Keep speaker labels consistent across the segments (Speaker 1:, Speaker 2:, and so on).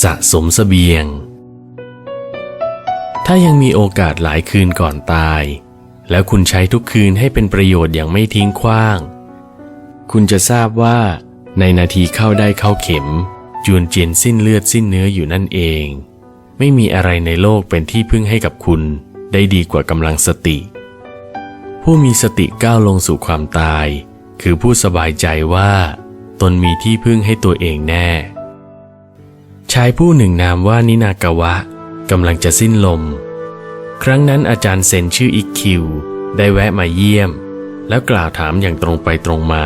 Speaker 1: สะสมเสบียง ถ้ายังมีโอกาสหลายคืนก่อนตาย แล้วคุณใช้ทุกคืนให้เป็นประโยชน์อย่างไม่ทิ้งขว้าง คุณจะทราบว่า ในนาทีเข้าได้เข้าเข็มจวนเจียนสิ้นเลือดสิ้นเนื้ออยู่นั่นเอง ไม่มีอะไรในโลกเป็นที่พึ่งให้กับคุณ ได้ดีกว่ากำลังสติ ผู้มีสติก้าวลงสู่ความตาย คือผู้สบายใจว่า ตนมีที่พึ่งให้ตัวเองแน่ ชายผู้หนึ่งนามว่านินากาวะกำลังจะสิ้นลม ครั้งนั้นอาจารย์เซนชื่ออิกคิว ได้แวะมาเยี่ยม แล้วกล่าวถามอย่างตรงไปตรงมา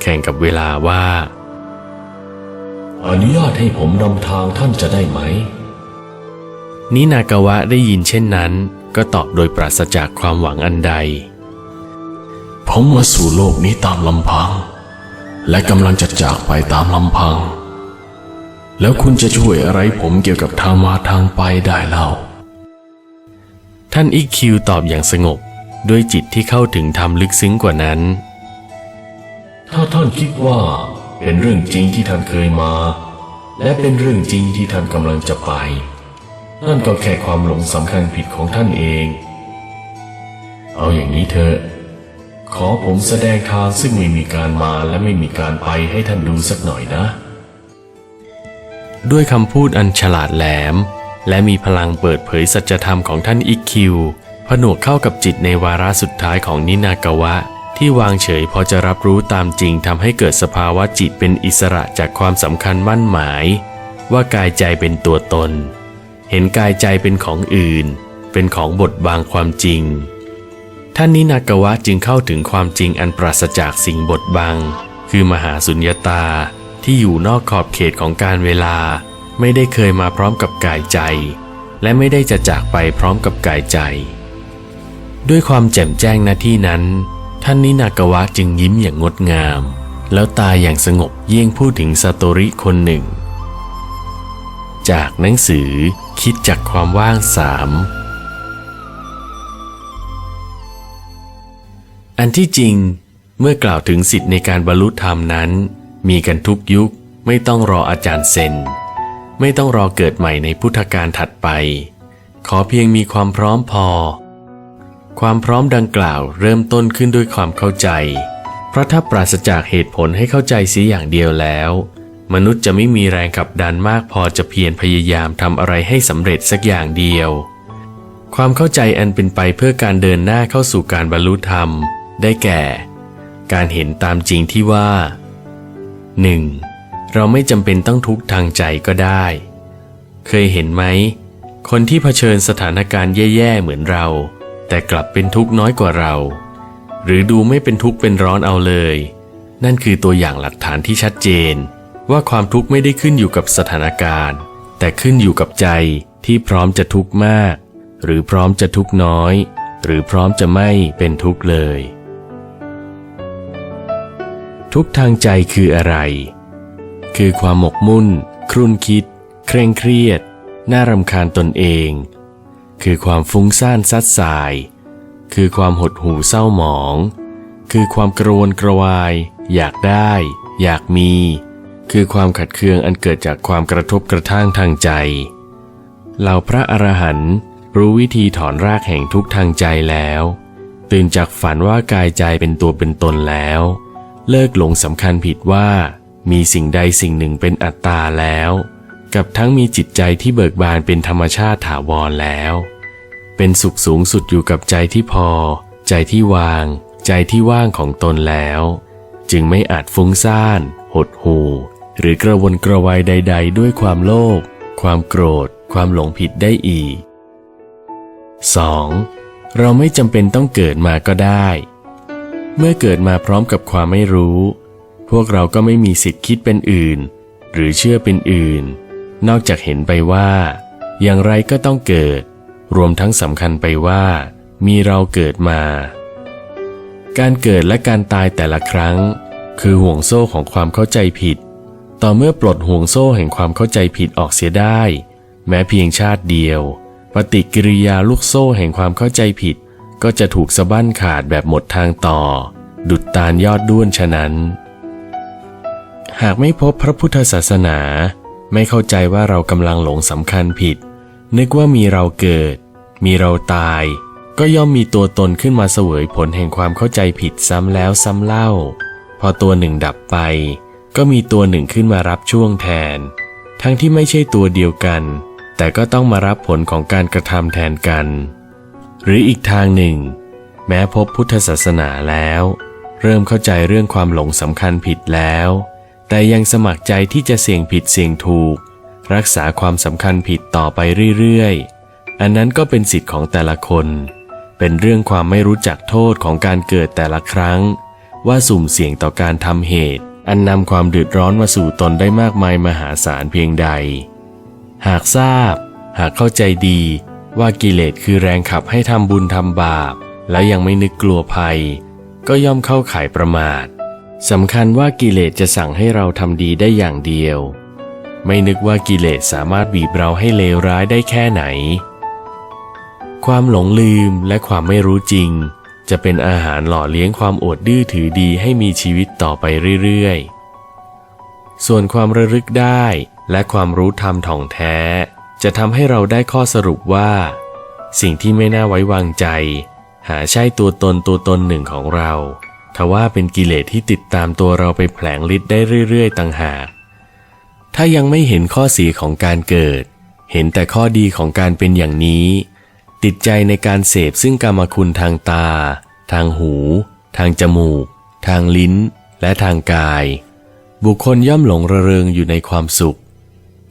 Speaker 1: แข่งกับเวลาว่า
Speaker 2: อนุญาตให้ผมนำทางท่านจะได้ไหม
Speaker 1: นินากาวะได้ยินเช่นนั้น ก็ตอบโดยปราศจากความหวังอันใด
Speaker 2: ผมมาสู่โลกนี้ตามลำพัง และกำลังจะจากไปตามลำพัง แล้วคุณจะช่วยอะไรผมเกี่ยวกับทางมาทางไปได้เล่า
Speaker 1: ท่านอิกคิวตอบอย่างสงบด้วยจิตที่เข้าถึงธรรมลึกซึ้งกว่านั้น
Speaker 2: ถ้าท่านคิดว่าเป็นเรื่องจริงที่ท่านเคยมา และเป็นเรื่องจริงที่ท่านกำลังจะไป นั่นก็แค่ความหลงสำคัญผิดของท่านเอง เอาอย่างนี้เถอะขอผมแสดงทางซึ่งไม่มีการมาและไม่มีการไปให้ท่านดูสักหน่อยนะ
Speaker 1: ด้วยคำพูดอันฉลาดแหลม และมีพลังเปิดเผยสัจธรรมของท่านอิกคิวผนวกเข้ากับจิตในวาระสุดท้ายของนินากาวะ ที่วางเฉยพอจะรับรู้ตามจริงทำให้เกิดสภาวะจิตเป็นอิสระจากความสำคัญมั่นหมาย ว่ากายใจเป็นตัวตน เห็นกายใจเป็นของอื่น เป็นของบทบางความจริง ท่านนินากาวะจึงเข้าถึงความจริงอันปราศจากสิ่งบดบัง คือมหาสุญญตา ที่อยู่นอกขอบเขตของการเวลา ไม่ได้เคยมาพร้อมกับกายใจ และไม่ได้จะจากไปพร้อมกับกายใจ ด้วยความแจ่มแจ้งหน้าที่นั้น ท่านนินากาวะจึงยิ้มอย่างงดงาม แล้วตายอย่างสงบเยี่ยงพูดถึงซาโตริคนหนึ่ง จากหนังสือคิดจากความว่างสามอันที่จริงเมื่อกล่าวถึงสิทธิในการบรรลุธรรมนั้น มีกันทุกยุคไม่ต้องรออาจารย์เซน ไม่ต้องรอเกิดใหม่ในพุทธกาลถัดไป ขอเพียงมีความพร้อมพอ ความพร้อมดังกล่าวเริ่มต้นขึ้นด้วยความเข้าใจ เพราะถ้าปราศจากเหตุผลให้เข้าใจเสียอย่างเดียวแล้ว มนุษย์จะไม่มีแรงขับดันมากพอจะเพียรพยายามทำอะไรให้สำเร็จสักอย่างเดียว ความเข้าใจอันเป็นไปเพื่อการเดินหน้าเข้าสู่การบรรลุธรรม ได้แก่ การเห็นตามจริงที่ว่า 1. เราไม่จำเป็นต้องทุกข์ทางใจก็ได้ เคยเห็นไหม คนที่เผชิญสถานการณ์แย่ๆเหมือนเรา แต่กลับเป็นทุกข์น้อยกว่าเรา หรือดูไม่เป็นทุกข์เป็นร้อนเอาเลย นั่นคือตัวอย่างหลักฐานที่ชัดเจน ว่าความทุกข์ไม่ได้ขึ้นอยู่กับสถานการณ์ แต่ขึ้นอยู่กับใจที่พร้อมจะทุกข์มาก หรือพร้อมจะทุกข์น้อย หรือพร้อมจะไม่เป็นทุกข์เลย ทุกทางใจคืออะไร คือความหมกมุ่น ครุ่นคิด เคร่งเครียด น่ารำคาญตนเอง คือความฟุ้งซ่านซัดสาย คือความหดหู่เศร้าหมอง คือความกระวนกระวาย อยากได้ อยากมี คือความขัดเคืองอันเกิดจากความกระทบกระทั่งทางใจ เหล่าพระอรหันต์รู้วิธีถอนรากแห่งทุกทางใจแล้ว ตื่นจากฝันว่ากายใจเป็นตัวเป็นตนแล้ว เลิกหลงสำคัญผิดว่า มีสิ่งใดสิ่งหนึ่งเป็นอัตตาแล้ว กับทั้งมีจิตใจที่เบิกบานเป็นธรรมชาติถาวรแล้ว เป็นสุขสูงสุดอยู่กับใจที่พอ ใจที่วาง ใจที่ว่างของตนแล้ว จึงไม่อาจฟุ้งซ่าน หดหู่หรือกระวนกระวายใด ๆ ด้วยความโลภความโกรธ ความหลงผิดได้อีก 2. เราไม่จำเป็นต้องเกิดมาก็ได้ เมื่อเกิดมาพร้อมกับความไม่รู้ พวกเราก็ไม่มีสิทธิ์คิดเป็นอื่น หรือเชื่อเป็นอื่น นอกจากเห็นไปว่า อย่างไรก็ต้องเกิด รวมทั้งสำคัญไปว่า มีเราเกิดมา การเกิดและการตายแต่ละครั้ง คือห่วงโซ่ของความเข้าใจผิด ต่อเมื่อปลดห่วงโซ่แห่งความเข้าใจผิดออกเสียได้ แม้เพียงชาติเดียว ปฏิกิริยาลูกโซ่แห่งความเข้าใจผิด ก็จะถูกสะบั้นขาดแบบหมดทางต่อ ดุดตาลยอดด้วนฉะนั้น หากไม่พบพระพุทธศาสนา ไม่เข้าใจว่าเรากำลังหลงสำคัญผิด นึกว่ามีเราเกิด มีเราตาย ก็ย่อมมีตัวตนขึ้นมาเสวยผลแห่งความเข้าใจผิดซ้ำแล้วซ้ำเล่า พอตัวหนึ่งดับไป ก็มีตัวหนึ่งขึ้นมารับช่วงแทน ทั้งที่ไม่ใช่ตัวเดียวกัน แต่ก็ต้องมารับผลของการกระทำแทนกัน หรืออีกทางหนึ่ง แม้พบพุทธศาสนาแล้ว เริ่มเข้าใจเรื่องความหลงสำคัญผิดแล้ว แต่ยังสมัครใจที่จะเสี่ยงผิดเสี่ยงถูก รักษาความสำคัญผิดต่อไปเรื่อยๆ อันนั้นก็เป็นสิทธิ์ของแต่ละคน เป็นเรื่องความไม่รู้จักโทษของการเกิดแต่ละครั้ง ว่าสุ่มเสี่ยงต่อการทำเหตุ อันนำความเดือดร้อนมาสู่ตนได้มากมายมหาศาลเพียงใด หากทราบ หากเข้าใจดี ว่ากิเลสคือแรงขับให้ทำบุญทำบาป และยังไม่นึกกลัวภัย ก็ย่อมเข้าข่ายประมาทสำคัญว่ากิเลสจะสั่งให้เราทำดีได้อย่างเดียว ไม่นึกว่ากิเลสสามารถบีบเราให้เลวร้ายได้แค่ไหน ความหลงลืมและความไม่รู้จริง จะเป็นอาหารหล่อเลี้ยงความอดดื้อถือดีให้มีชีวิตต่อไปเรื่อยๆ ส่วนความระลึกได้และความรู้ธรรมท่องแท้ จะทำให้เราได้ข้อสรุปว่า สิ่งที่ไม่น่าไว้วางใจ หาใช่ตัวตนตัวตนหนึ่งของเราทว่าเป็นกิเลสที่ติดตามตัวเราไปแผลงฤทธิ์ได้เรื่อย ๆ ต่างหาก ถ้ายังไม่เห็นข้อเสียของการเกิด เห็นแต่ข้อดีของการเป็นอย่างนี้ ติดใจในการเสพซึ่งกรรมคุณทางตา ทางหู ทางจมูก ทางลิ้น และทางกาย บุคคลย่อมหลงระเริงอยู่ในความสุข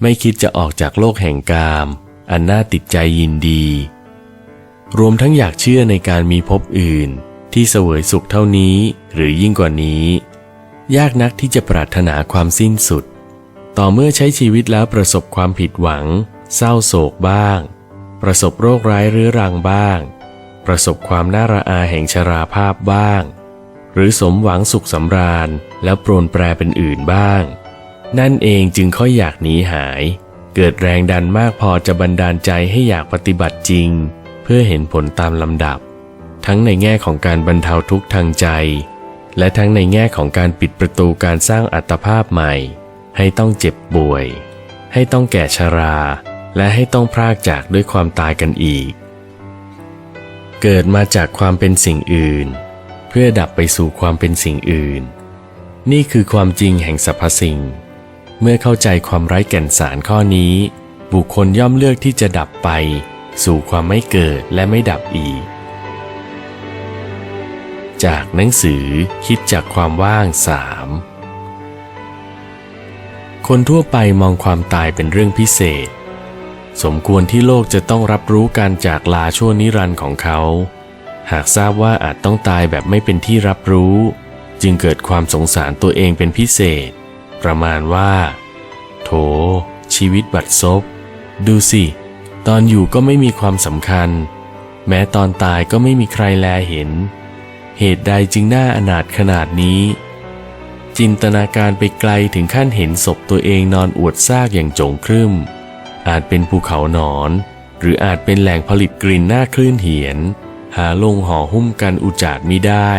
Speaker 1: ไม่คิดจะออกจากโลกแห่งกาม อันน่าติดใจยินดี รวมทั้งอยากเชื่อในการมีภพอื่น ที่เสวยสุขเท่านี้หรือยิ่งกว่านี้ ยากนักที่จะปรารถนาความสิ้นสุด ต่อเมื่อใช้ชีวิตแล้วประสบความผิดหวัง เศร้าโศกบ้าง ประสบโรคร้ายเรื้อรังบ้าง ประสบความน่าระอาแห่งชราภาพบ้าง หรือสมหวังสุขสำราญแล้วโปรนแปรเป็นอื่นบ้าง นั่นเองจึงค่อยอยากหนีหาย เกิดแรงดันมากพอจะบันดาลใจให้อยากปฏิบัติจริง เพื่อเห็นผลตามลำดับ ทั้งในแง่ของการบรรเทาทุกข์ทางใจ และทั้งในแง่ของการปิดประตูการสร้างอัตภาพใหม่ ให้ต้องเจ็บป่วย ให้ต้องแก่ชรา และให้ต้องพรากจากด้วยความตายกันอีก เกิดมาจากความเป็นสิ่งอื่น เพื่อดับไปสู่ความเป็นสิ่งอื่น นี่คือความจริงแห่งสรรพสิ่ง เมื่อเข้าใจความไร้แก่นสารข้อนี้ บุคคลย่อมเลือกที่จะดับไป สู่ความไม่เกิดและไม่ดับอีก จากหนังสือคิดจากความว่างสามคนทั่วไปมองความตายเป็นเรื่องพิเศษ สมควรที่โลกจะต้องรับรู้การจากลาชั่วนิรันดร์ของเขา หากทราบว่าอาจต้องตายแบบไม่เป็นที่รับรู้ จึงเกิดความสงสารตัวเองเป็นพิเศษ ประมาณว่า โถ ชีวิตบัดซบ ดูสิ ตอนอยู่ก็ไม่มีความสำคัญ แม้ตอนตายก็ไม่มีใครแลเห็น เหตุใดจึงน่าอนาถขนาดนี้ จินตนาการไปไกลถึงขั้นเห็นศพตัวเองนอนอวดซากอย่างจงครึ่มอาจเป็นภูเขาหนอน หรืออาจเป็นแหล่งผลิตกลิ่นหน้าคลื่นเหียน หาลงห่อหุ้มกันอุจาดมิได้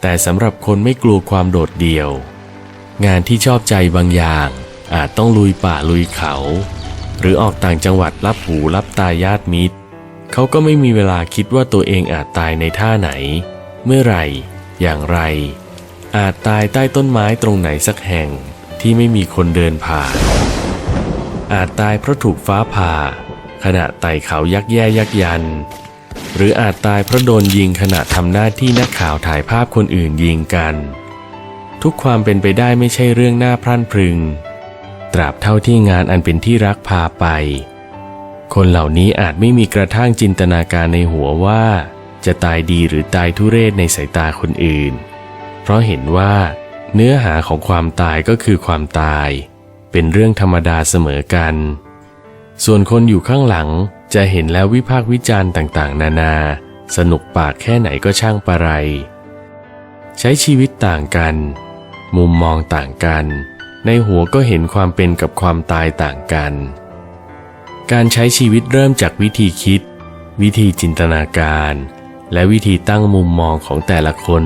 Speaker 1: แต่สำหรับคนไม่กลัวความโดดเดี่ยว งานที่ชอบใจบางอย่าง อาจต้องลุยป่าลุยเขา หรือออกต่างจังหวัดรับหูรับตาญาติมิตร เขาก็ไม่มีเวลาคิดว่าตัวเองอาจตายในท่าไหน เมื่อไหร่ อย่างไร อาจตายใต้ต้นไม้ตรงไหนสักแห่งที่ไม่มีคนเดินผ่าน อาจตายเพราะถูกฟ้าผ่า ขณะไต่เขายักแย่ยักยัน หรืออาจตายเพราะโดนยิงขณะทำหน้าที่นักข่าวถ่ายภาพคนอื่นยิงกัน ทุกความเป็นไปได้ไม่ใช่เรื่องน่าพรั่นพรึง ตราบเท่าที่งานอันเป็นที่รักพาไป คนเหล่านี้อาจไม่มีกระทั่งจินตนาการในหัวว่า จะตายดีหรือตายทุเรศในสายตาคนอื่น เพราะเห็นว่า เนื้อหาของความตายก็คือความตาย เป็นเรื่องธรรมดาเสมอกัน ส่วนคนอยู่ข้างหลังจะเห็นแล้ววิพากษ์วิจารณ์ต่างๆ นานา สนุกปากแค่ไหนก็ช่างประไร ใช้ชีวิตต่างกัน มุมมองต่างกัน ในหัวก็เห็นความเป็นกับความตายต่างกัน การใช้ชีวิตเริ่มจากวิธีคิด วิธีจินตนาการ และวิธีตั้งมุมมองของแต่ละคน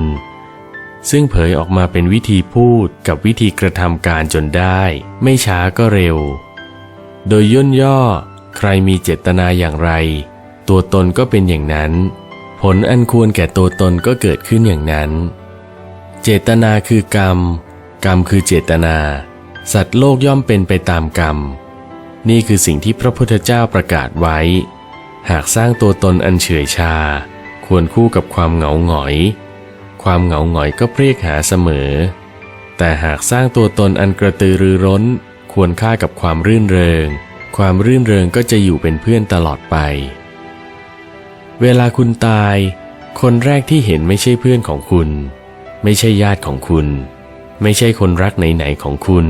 Speaker 1: ซึ่งเผยออกมาเป็นวิธีพูดกับวิธีกระทำการจนได้ ไม่ช้าก็เร็ว โดยย่นย่อ ใครมีเจตนาอย่างไร ตัวตนก็เป็นอย่างนั้น ผลอันควรแก่ตัวตนก็เกิดขึ้นอย่างนั้น เจตนาคือกรรม กรรมคือเจตนา สัตว์โลกย่อมเป็นไปตามกรรม นี่คือสิ่งที่พระพุทธเจ้าประกาศไว้ หากสร้างตัวตนอันเฉื่อยชา ควรคู่กับความเหงาหงอย ความเหงาหงอยก็เพรียกหาเสมอ แต่หากสร้างตัวตนอันกระตือรือร้น ควรค่ากับความรื่นเริง ความรื่นเริงก็จะอยู่เป็นเพื่อนตลอดไป เวลาคุณตาย คนแรกที่เห็นไม่ใช่เพื่อนของคุณ ไม่ใช่ญาติของคุณ ไม่ใช่คนรักไหนๆของคุณ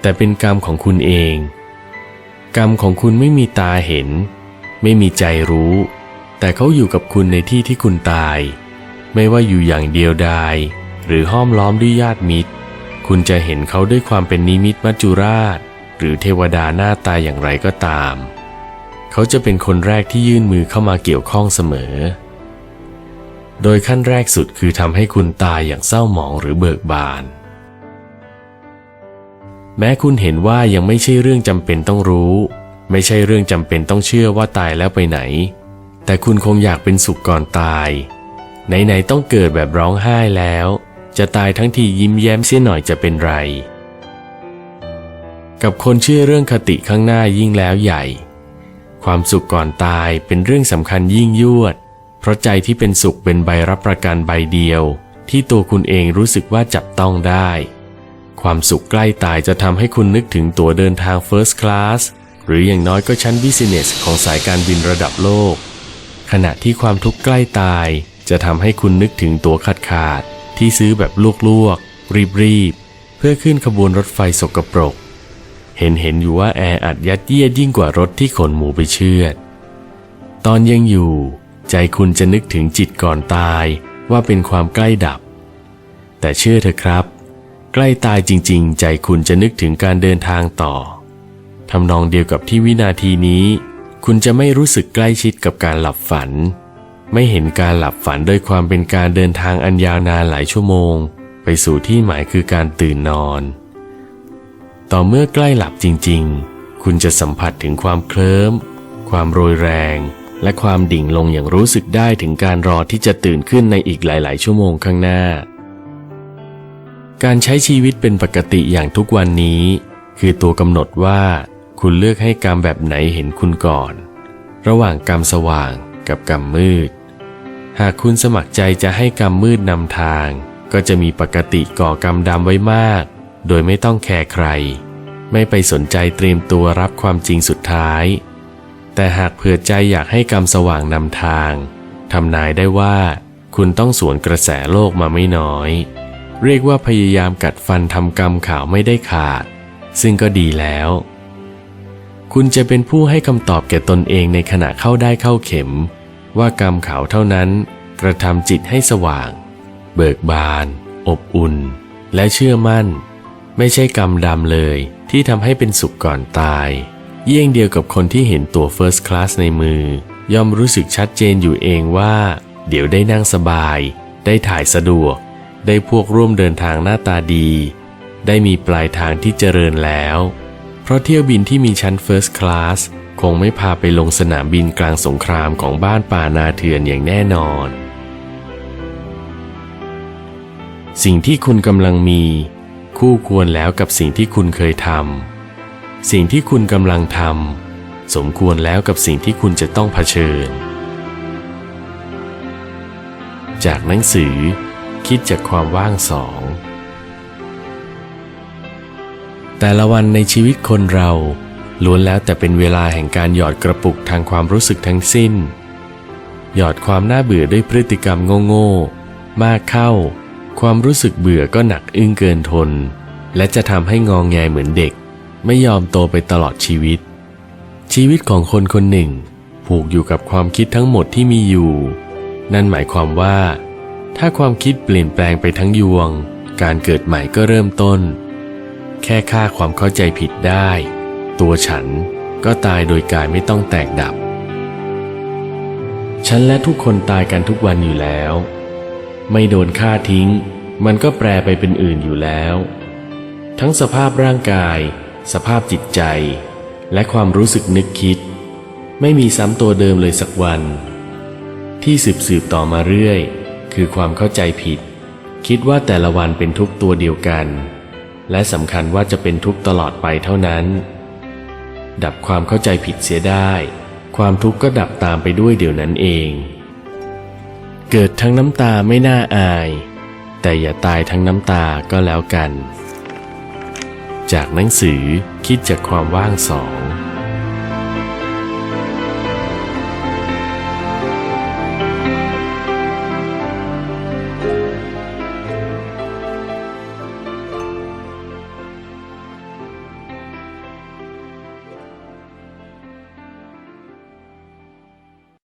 Speaker 1: แต่เป็นกรรมของคุณเอง กรรมของคุณไม่มีตาเห็น ไม่มีใจรู้ แต่เขาอยู่กับคุณในที่ที่คุณตาย ไม่ว่าอยู่อย่างเดียวดาย หรือห้อมล้อมด้วยญาติมิตร คุณจะเห็นเขาด้วยความเป็นนิมิตมัจจุราช หรือเทวดาหน้าตาอย่างไรก็ตาม เขาจะเป็นคนแรกที่ยื่นมือเข้ามาเกี่ยวข้องเสมอ โดยขั้นแรกสุดคือทำให้คุณตายอย่างเศร้าหมองหรือเบิกบาน แม้คุณเห็นว่ายังไม่ใช่เรื่องจำเป็นต้องรู้ ไม่ใช่เรื่องจำเป็นต้องเชื่อว่าตายแล้วไปไหน แต่คุณคงอยากเป็นสุขก่อนตาย ไหนๆต้องเกิดแบบร้องไห้แล้ว จะตายทั้งทียิ้มแย้มเสียหน่อยจะเป็นไร กับคนเชื่อเรื่องคติข้างหน้ายิ่งแล้วใหญ่ ความสุขก่อนตายเป็นเรื่องสำคัญยิ่งยวด เพราะใจที่เป็นสุขเป็นใบรับประกันใบเดียว ที่ตัวคุณเองรู้สึกว่าจับต้องได้ ความสุขใกล้ตายจะทำให้คุณนึกถึงตั๋วเดินทาง First Class หรืออย่างน้อยก็ชั้น Business ของสายการบินระดับโลก ขณะที่ความทุกข์ใกล้ตาย จะทำให้คุณนึกถึงตั๋วขาดขาดที่ซื้อแบบลวกๆรีบๆเพื่อขึ้นขบวนรถไฟสกปรก เห็นเห็นอยู่ว่าแออัดยัดเยียดยิ่งกว่ารถที่ขนหมูไปเชือด ตอนยังอยู่ ใจคุณจะนึกถึงจิตก่อนตายว่าเป็นความใกล้ดับ แต่เชื่อเถอะครับ ใกล้ตายจริงๆ ใจคุณจะนึกถึงการเดินทางต่อทำนองเดียวกับที่วินาทีนี้ คุณจะไม่รู้สึกใกล้ชิดกับการหลับฝัน ไม่เห็นการหลับฝันโดยความเป็นการเดินทางอันยาวนานหลายชั่วโมง ไปสู่ที่หมายคือการตื่นนอน ต่อเมื่อใกล้หลับจริงๆ คุณจะสัมผัสถึงความเคลิ้มความโรยแรง และความดิ่งลงอย่างรู้สึกได้ถึงการรอที่จะตื่นขึ้นในอีกหลาย ๆ ชั่วโมงข้างหน้า การใช้ชีวิตเป็นปกติอย่างทุกวันนี้ คือตัวกำหนดว่า คุณเลือกให้กรรมแบบไหนเห็นคุณก่อน ระหว่างกรรมสว่างกับกรรมมืด หากคุณสมัครใจจะให้กรรมมืดนำทาง ก็จะมีปกติก่อกรรมดำไว้มาก โดยไม่ต้องแคร์ใคร ไม่ไปสนใจเตรียมตัวรับความจริงสุดท้าย แต่หากเผื่อใจอยากให้กรรมสว่างนำทางทำนายได้ว่าคุณต้องสวนกระแสโลกมาไม่น้อย เรียกว่าพยายามกัดฟันทำกรรมข่าวไม่ได้ขาด ซึ่งก็ดีแล้ว คุณจะเป็นผู้ให้คำตอบแก่ตนเองในขณะเข้าได้เข้าเข็ม ว่ากรรมขาวเท่านั้น กระทำจิตให้สว่าง เบิกบาน อบอุ่น และเชื่อมั่น ไม่ใช่กรรมดำเลยที่ทำให้เป็นสุขก่อนตาย เยี่ยงเดียวกับคนที่เห็นตัว First Class ในมือ ย่อมรู้สึกชัดเจนอยู่เองว่า เดี๋ยวได้นั่งสบาย ได้ถ่ายสะดวก ได้พวกร่วมเดินทางหน้าตาดี ได้มีปลายทางที่เจริญแล้ว เพราะเที่ยวบินที่มีชั้น First Class คงไม่พาไปลงสนามบินกลางสงครามของบ้านป่านาเถื่อนอย่างแน่นอน สิ่งที่คุณกำลังมี คู่ควรแล้วกับสิ่งที่คุณเคยทำ สิ่งที่คุณกำลังทำสมควรแล้วกับสิ่งที่คุณจะต้องเผชิญ จากหนังสือ คิดจากความว่างสอง แต่ละวันในชีวิตคนเราล้วนแล้วแต่เป็นเวลาแห่งการหยอดกระปุกทางความรู้สึกทั้งสิ้น หยอดความน่าเบื่อด้วยพฤติกรรมโง่ๆ มากเข้า ความรู้สึกเบื่อก็หนักอึ้งเกินทน และจะทำให้งองแงเหมือนเด็ก ไม่ยอมโตไปตลอดชีวิต ชีวิตของคนคนหนึ่ง ผูกอยู่กับความคิดทั้งหมดที่มีอยู่ นั่นหมายความว่า ถ้าความคิดเปลี่ยนแปลงไปทั้งยวง การเกิดใหม่ก็เริ่มต้น แค่ค่าความเข้าใจผิดได้ ตัวฉันก็ตายโดยกายไม่ต้องแตกดับ ฉันและทุกคนตายกันทุกวันอยู่แล้ว ไม่โดนฆ่าทิ้ง มันก็แปรไปเป็นอื่นอยู่แล้ว ทั้งสภาพร่างกาย สภาพจิตใจ และความรู้สึกนึกคิด ไม่มีซ้ำตัวเดิมเลยสักวัน ที่สืบสืบต่อมาเรื่อย คือความเข้าใจผิด คิดว่าแต่ละวันเป็นทุกตัวเดียวกัน และสำคัญว่าจะเป็นทุกตลอดไปเท่านั้น ดับความเข้าใจผิดเสียได้ ความทุกข์ก็ดับตามไปด้วยเดี๋ยวนั้นเอง เกิดทั้งน้ำตาไม่น่าอาย แต่อย่าตายทั้งน้ำตาก็แล้วกัน จากหนังสือคิดจากความว่างสอง